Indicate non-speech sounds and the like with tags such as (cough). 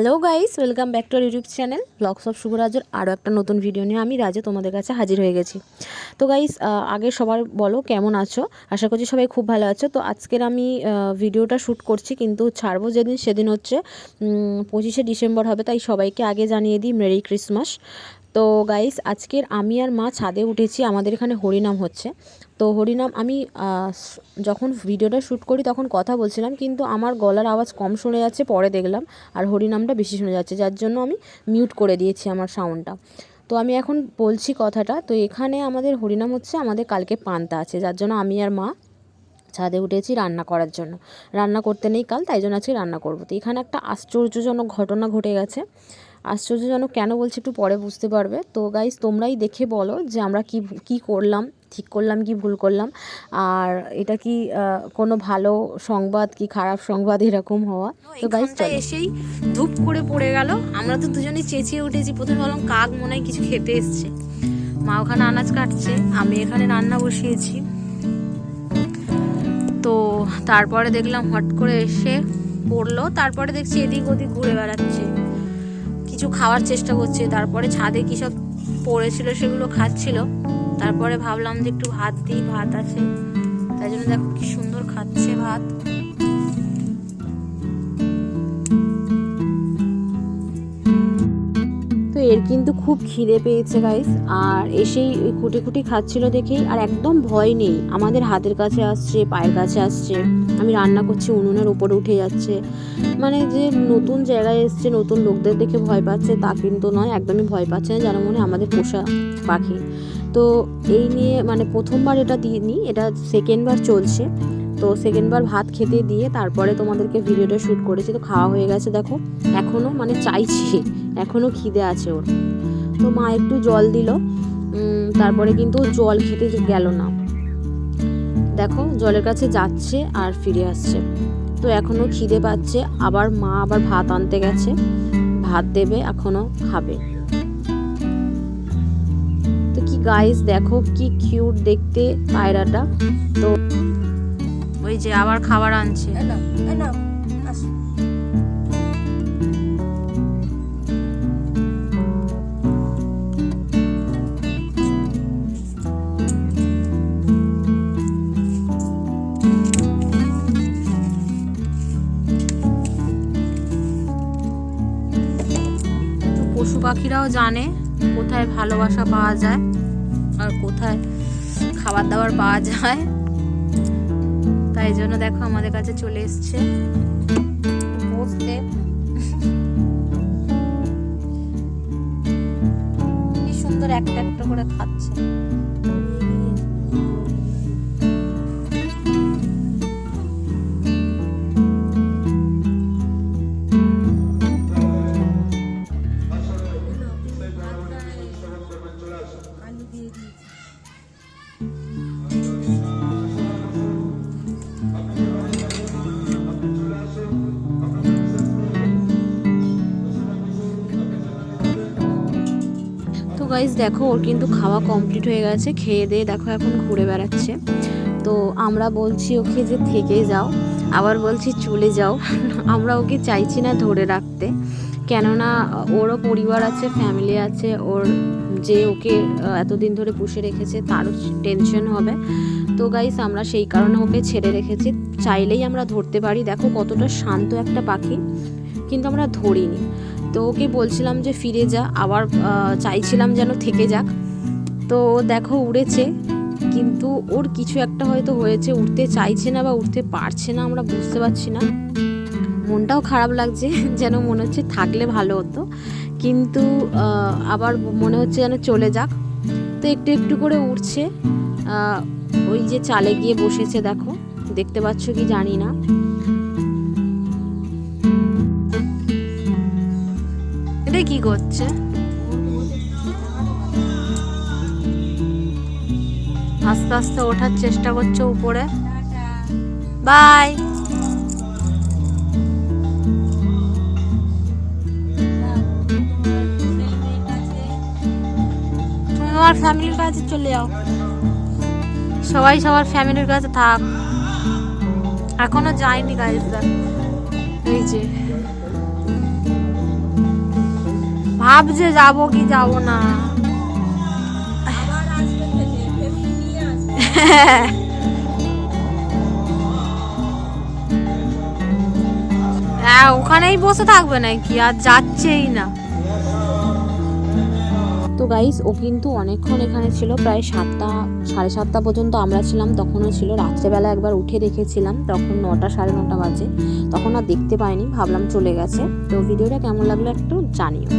Hello guys welcome back to YouTube channel vlogs of শুভরাজের আরও একটা নতুন ভিডিও নিয়ে আমি রাজে তোমাদের কাছে হাজির হয়ে গেছি। তো গাইস আগে সবার বলো কেমন আছো? আশা করছি সবাই খুব ভালো আছো। তো আজকের আমি ভিডিওটা শ্যুট করছি, কিন্তু ছাড়বো যেদিন, সেদিন হচ্ছে পঁচিশে ডিসেম্বর হবে, তাই সবাইকে আগে জানিয়ে দিই মেরি ক্রিসমাস তো গাইস আজকের আমি আর মা ছাদে উঠেছি, আমাদের এখানে হরিনাম হচ্ছে। তো হরিনাম, আমি যখন ভিডিওটা শ্যুট করি তখন কথা বলছিলাম, কিন্তু আমার গলার আওয়াজ কম শুনে যাচ্ছে, পরে দেখলাম, আর হরিনামটা বেশি শুনে যাচ্ছে, যার জন্য আমি মিউট করে দিয়েছি আমার সাউন্ডটা তো আমি এখন বলছি কথাটা, তো এখানে আমাদের হরিনাম হচ্ছে, আমাদের কালকে পান্তা আছে, যার জন্য আমি আর মা ছাদে উঠেছি রান্না করার জন্য। রান্না করতে নেই কাল, তাই জন্য আজকে রান্না করব। তো এখানে একটা আশ্চর্যজনক ঘটনা ঘটে গেছে। আশ্চর্যজনক কেন বলছি একটু পরে বুঝতে পারবে। তো গাইজ তোমরাই দেখে বলো যে আমরা কি কি করলাম ঠিক করলাম কি ভুল করলাম। আর এটা কি কোনো ভালো সংবাদ কি খারাপ সংবাদ এরকম হওয়া? তো গাইজ এসেই ধূপ করে পড়ে গেল। আমরা তো দুজনেই চেঁচিয়ে উঠেছি। প্রথমে ভাবলাম কাক মনে হয় কিছু খেতে এসছে। মা ওখানে আনাজ কাটছে। আমি এখানে রান্না বসিয়েছি। তো তারপরে দেখলাম হট করে এসে পড়ল। তারপরে দেখছি এদিক ওদিক ঘুরে বেড়াচ্ছে। কিছু খাওয়ার চেষ্টা করছে। তারপরে ছাদে কি সব পড়েছিল সেগুলো খাচ্ছিল। তারপরে ভাবলাম যে একটু ভাত দিই, ভাত আছে। তাই জন্য দেখো কি সুন্দর খাচ্ছে ভাত। এর কিন্তু খুব খিদে পেয়েছে গাইস আর এসেই খুঁটি খুঁটি খাচ্ছিল দেখেই, আর একদম ভয় নেই। আমাদের হাতের কাছে আসছে, পায়ের কাছে আসছে। আমি রান্না করছি, উনুনের উপরে উঠে যাচ্ছে। মানে যে নতুন জায়গায় এসছে, নতুন লোকদের দেখে ভয় পাচ্ছে, তা কিন্তু নয়। একদমই ভয় পাচ্ছে না, যেন মনে আমাদের পোষা পাখি। তো এই নিয়ে মানে প্রথমবার এটা দিইনি, এটা সেকেন্ডবার চলছে। তো সেকেন্ডবার ভাত খেতে দিয়ে তারপরে তোমাদেরকে ভিডিওটা শ্যুট করেছি। তো খাওয়া হয়ে গেছে, দেখো। এখনও মানে চাইছি। এখনও খিদে আছে ওর। তো মা একটু জল দিল তারপরে কিন্তু জল খেতে গেল না। দেখো, জলের কাছে যাচ্ছে আর ফিরে আসছে। তো এখনও খিদে পাচ্ছে, আবার মা আবার ভাত আনতে গেছে। ভাত দেবে এখনও খাবে। তো কি গাইস দেখো কি কিউট দেখতে পায়রাটা। তো ওই যে আবার খাবার আনছে। পাখিরাও জানে কোথায় ভালোবাসা পাওয়া যায় আর কোথায় খাবার দাবার পাওয়া যায়। তাই জন্য দেখো আমাদের কাছে চলে এসছে। কি সুন্দর একটা একটা করে খাচ্ছে। গাইজ দেখো, ওর কিন্তু খাওয়া কমপ্লিট হয়ে গেছে। খেয়ে দিয়ে দেখো এখন ঘুরে বেড়াচ্ছে। তো আমরা বলছি ওকে যে থেকে যাও। আবার বলছি চলে যাও। (laughs) আমরা ওকে চাইছি না ধরে রাখতে। কেননা ওরও পরিবার আছে ফ্যামিলি আছে, ওর যে ওকে এতদিন ধরে পুষে রেখেছে, তারও টেনশন হবে। তো গাইস আমরা সেই কারণে ওকে ছেড়ে রেখেছি। চাইলেই আমরা ধরতে পারি। দেখো কতটা শান্ত একটা পাখি, কিন্তু আমরা ধরিনি। তো ওকে বলছিলাম যে ফিরে যা, আবার চাইছিলাম যেন থেকে যাক। তো দেখো উড়েছে, কিন্তু ওর কিছু একটা হয়তো হয়েছে উঠতে চাইছে না বা উঠতে পারছে না, আমরা বুঝতে পারছি না। মনটাও খারাপ লাগছে, যেন মনে হচ্ছে থাকলে ভালো হতো। কিন্তু আবার মনে হচ্ছে যেন চলে যাক। তো একটু একটু করে উঠছে ওই যে চালে গিয়ে বসেছে, দেখো। দেখতে পাচ্ছ কি জানি না। এটা কি করছে? আস্তে আস্তে ওঠার চেষ্টা করছে উপরে। বাই। তুমি তোমার ফ্যামিলির কাছে চলে যাও। সবাই সবার ফ্যামিলির কাছে থাক। এখনও যায়নি গাইজরা এই যে। ভাবছে যাব কি যাব না। হ্যাঁ ওখানেই বসে থাকবে নাকি? আর যাচ্ছেই না। তো গাইস ও কিন্তু অনেকক্ষণ এখানে ছিল, প্রায় সাতটা, সাড়ে সাতটা পর্যন্ত আমরা ছিলাম, তখনও ছিল। রাত্রেবেলা একবার উঠে দেখেছিলাম, তখন নটা, সাড়ে নটা বাজে। তখন আর দেখতে পাইনি, ভাবলাম চলে গেছে। তো ভিডিওটা কেমন লাগল একটু জানিও।